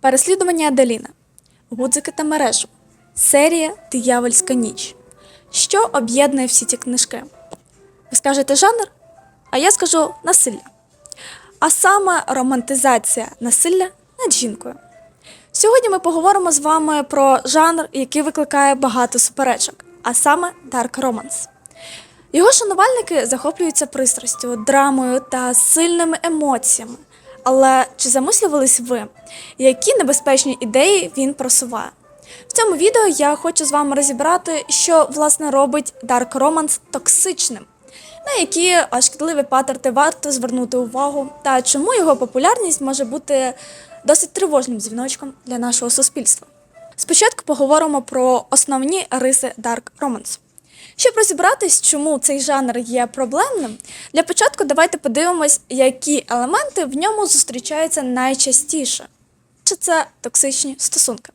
Переслідування Аделіна, Гудзики та мережу, серія Диявольська ніч. Що об'єднує всі ці книжки? Ви скажете жанр? А я скажу насилля. А саме романтизація насилля над жінкою. Сьогодні ми поговоримо з вами про жанр, який викликає багато суперечок, а саме Dark Romance. Його шанувальники захоплюються пристрастю, драмою та сильними емоціями. Але чи замислювались ви, які небезпечні ідеї він просуває? В цьому відео я хочу з вами розібрати, що власне робить Dark Romance токсичним, на які шкідливі патерти варто звернути увагу, та чому його популярність може бути досить тривожним дзвіночком для нашого суспільства. Спочатку поговоримо про основні риси Dark Romance. Щоб розібратись, чому цей жанр є проблемним, для початку давайте подивимось, які елементи в ньому зустрічаються найчастіше. Чи це токсичні стосунки?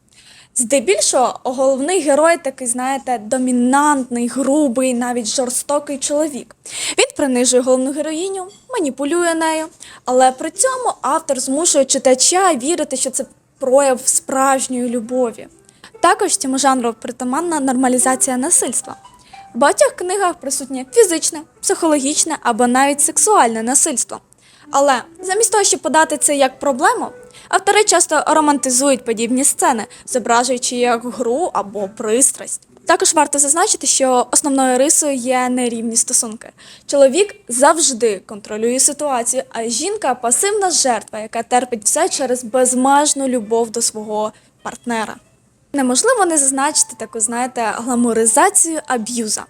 Здебільшого головний герой такий, знаєте, домінантний, грубий, навіть жорстокий чоловік. Він принижує головну героїню, маніпулює нею, але при цьому автор змушує читача вірити, що це прояв справжньої любові. Також цьому жанру притаманна нормалізація насильства. Багатьох книгах присутнє фізичне, психологічне або навіть сексуальне насильство. Але замість того, щоб подати це як проблему, автори часто романтизують подібні сцени, зображуючи як гру або пристрасть. Також варто зазначити, що основною рисою є нерівні стосунки. Чоловік завжди контролює ситуацію, а жінка пасивна жертва, яка терпить все через безмежну любов до свого партнера. Неможливо не зазначити таку, знаєте, гламоризацію аб'юза.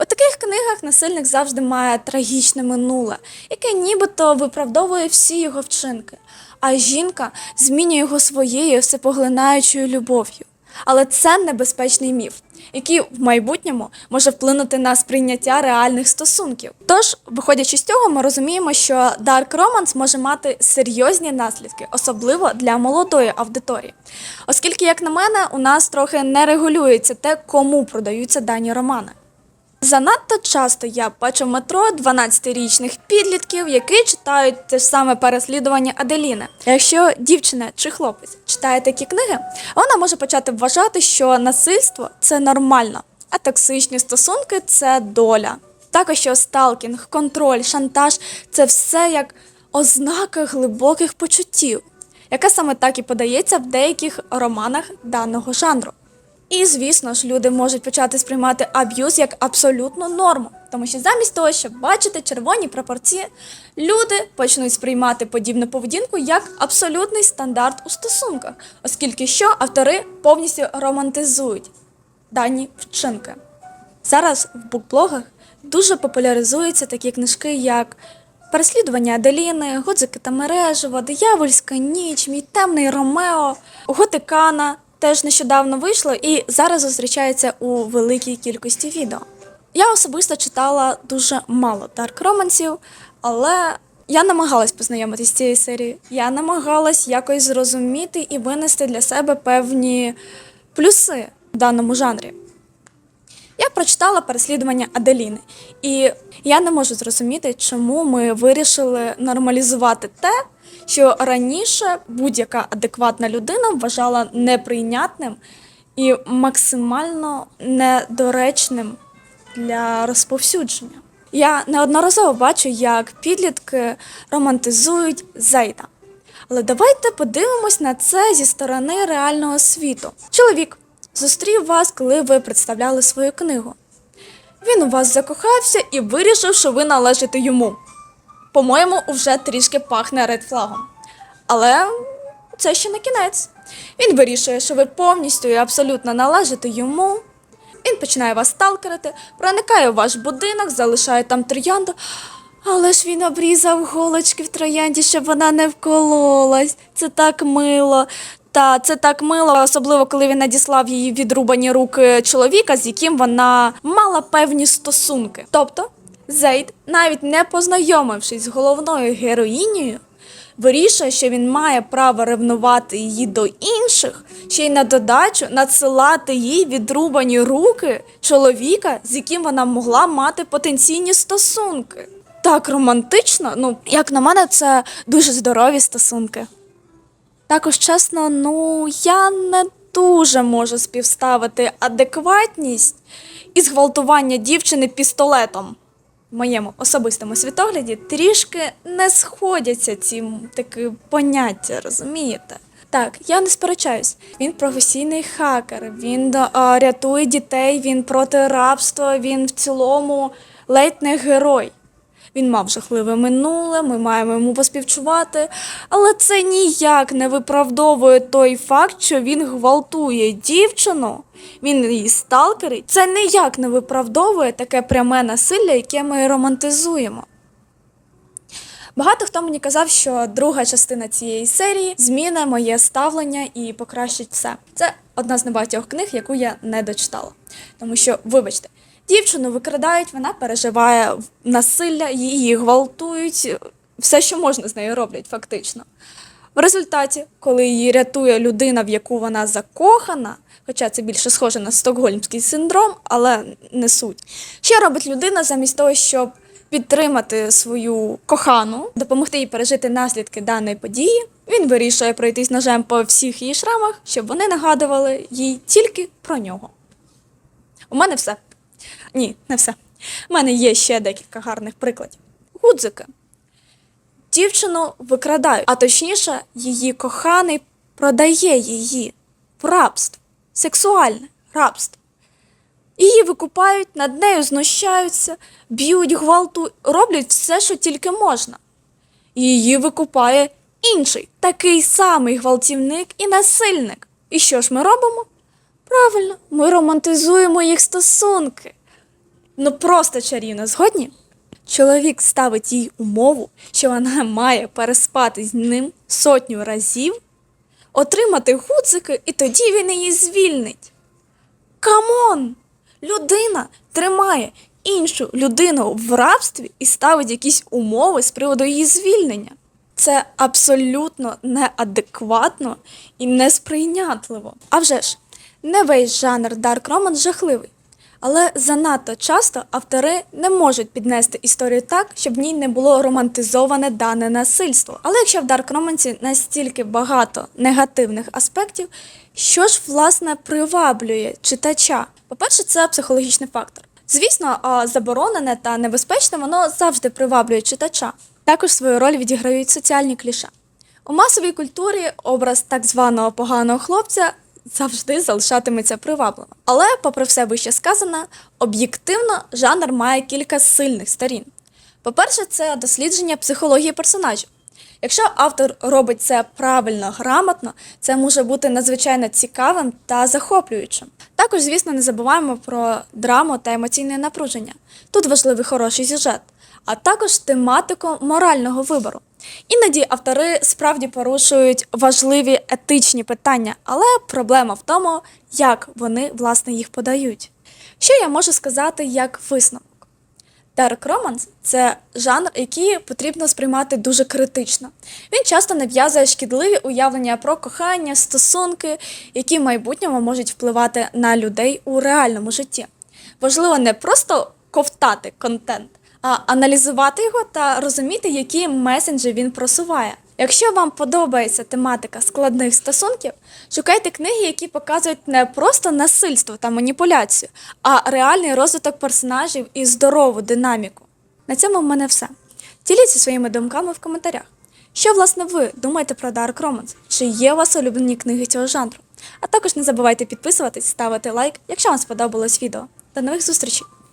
У таких книгах насильник завжди має трагічне минуле, яке нібито виправдовує всі його вчинки, а жінка змінює його своєю всепоглинаючою любов'ю. Але це небезпечний міф, який в майбутньому може вплинути на сприйняття реальних стосунків. Тож, виходячи з цього, ми розуміємо, що Dark Romance може мати серйозні наслідки, особливо для молодої аудиторії. Оскільки, як на мене, у нас трохи не регулюється те, кому продаються дані романи. Занадто часто я бачу в метро 12-річних підлітків, які читають те ж саме переслідування Аделіни. Якщо дівчина чи хлопець читає такі книги, вона може почати вважати, що насильство це нормально, а токсичні стосунки це доля. Також що сталкінг, контроль, шантаж це все як ознака глибоких почуттів, яка саме так і подається в деяких романах даного жанру. І, звісно ж, люди можуть почати сприймати аб'юз як абсолютну норму, тому що замість того, щоб бачити червоні пропорції, люди почнуть сприймати подібну поведінку як абсолютний стандарт у стосунках, оскільки що автори повністю романтизують дані вчинки. Зараз в букблогах дуже популяризуються такі книжки, як Переслідування Аделіни, Гудзики та мережево, Диявольська ніч, Мій темний Ромео, Готикана теж нещодавно вийшло і зараз зустрічається у великій кількості відео. Я особисто читала дуже мало дарк романсів, але я намагалась познайомитися з цією серією. Я намагалась якось зрозуміти і винести для себе певні плюси в даному жанрі. Я прочитала переслідування Аделіни, і я не можу зрозуміти, чому ми вирішили нормалізувати те, що раніше будь-яка адекватна людина вважала неприйнятним і максимально недоречним для розповсюдження. Я неодноразово бачу, як підлітки романтизують Зейда. Але давайте подивимось на це зі сторони реального світу. Чоловік зустрів вас, коли ви представляли свою книгу. Він у вас закохався і вирішив, що ви належите йому. По-моєму, вже трішки пахне редфлагом. Але це ще не кінець. Він вирішує, що ви повністю і абсолютно належите йому. Він починає вас сталкерити, проникає у ваш будинок, залишає там троянду. Але ж він обрізав голочки в троянді, щоб вона не вкололась. Це так мило. Та це так мило, особливо коли він надіслав її відрубані руки чоловіка, з яким вона мала певні стосунки. Тобто, Зейд, навіть не познайомившись з головною героїнею, вирішує, що він має право ревнувати її до інших, ще й на додачу надсилати їй відрубані руки чоловіка, з яким вона могла мати потенційні стосунки. Так романтично, ну як на мене, це дуже здорові стосунки. Також чесно, ну я не дуже можу співставити адекватність і зґвалтування дівчини пістолетом. В моєму особистому світогляді трішки не сходяться ці такі поняття, розумієте? Так, я не сперечаюсь. Він професійний хакер, він а, рятує дітей, він проти рабства, він в цілому ледь не герой. Він мав жахливе минуле, ми маємо йому поспівчувати, але це ніяк не виправдовує той факт, що він гвалтує дівчину, він її сталкерить. Це ніяк не виправдовує таке пряме насилля, яке ми романтизуємо. Багато хто мені казав, що друга частина цієї серії зміни моє ставлення і покращить все. Це одна з небагатьох книг, яку я не дочитала. Тому що, вибачте, дівчину викрадають, вона переживає насилля, її гвалтують, все, що можна з нею роблять, фактично. В результаті, коли її рятує людина, в яку вона закохана, хоча це більше схоже на стокгольмський синдром, але не суть. Що робить людина замість того, щоб підтримати свою кохану, допомогти їй пережити наслідки даної події? Він вирішує пройтись ножем по всіх її шрамах, щоб вони нагадували їй тільки про нього. У мене все. Ні, не все. У мене є ще декілька гарних прикладів. Гудзики. Дівчину викрадають, а точніше, її коханий продає її в рабство, сексуальне рабство. Її викупають, над нею знущаються, б'ють, гвалтують, роблять все, що тільки можна. Її викупає інший, такий самий гвалтівник і насильник. І що ж ми робимо? Правильно, ми романтизуємо їх стосунки. Ну просто чарівно, згодні? Чоловік ставить їй умову, що вона має переспати з ним сотню разів, отримати гудзики, і тоді він її звільнить. Камон! Людина тримає іншу людину в рабстві і ставить якісь умови з приводу її звільнення. Це абсолютно неадекватно і несприйнятливо. А вже ж, не весь жанр Dark Romance жахливий. Але занадто часто автори не можуть піднести історію так, щоб в ній не було романтизоване дане насильство. Але якщо в Dark Romance настільки багато негативних аспектів, що ж власне приваблює читача? По-перше, це психологічний фактор. Звісно, заборонене та небезпечне воно завжди приваблює читача. Також свою роль відіграють соціальні кліше. У масовій культурі образ так званого поганого хлопця завжди залишатиметься привабливим. Але, попри все вище сказане, об'єктивно жанр має кілька сильних сторін. По-перше, це дослідження психології персонажів. Якщо автор робить це правильно, грамотно, це може бути надзвичайно цікавим та захоплюючим. Також, звісно, не забуваємо про драму та емоційне напруження. Тут важливий хороший сюжет, а також тематику морального вибору. Іноді автори справді порушують важливі етичні питання, але проблема в тому, як вони власне їх подають. Що я можу сказати як висновок? Dark Romance – це жанр, який потрібно сприймати дуже критично. Він часто нав'язує шкідливі уявлення про кохання, стосунки, які в майбутньому можуть впливати на людей у реальному житті. Важливо не просто ковтати контент, аналізувати його та розуміти, які месенджі він просуває. Якщо вам подобається тематика складних стосунків, шукайте книги, які показують не просто насильство та маніпуляцію, а реальний розвиток персонажів і здорову динаміку. На цьому в мене все. Діліться своїми думками в коментарях. Що, власне, ви думаєте про Dark Romance? Чи є у вас улюблені книги цього жанру? А також не забувайте підписуватись, ставити лайк, якщо вам сподобалось відео. До нових зустрічей!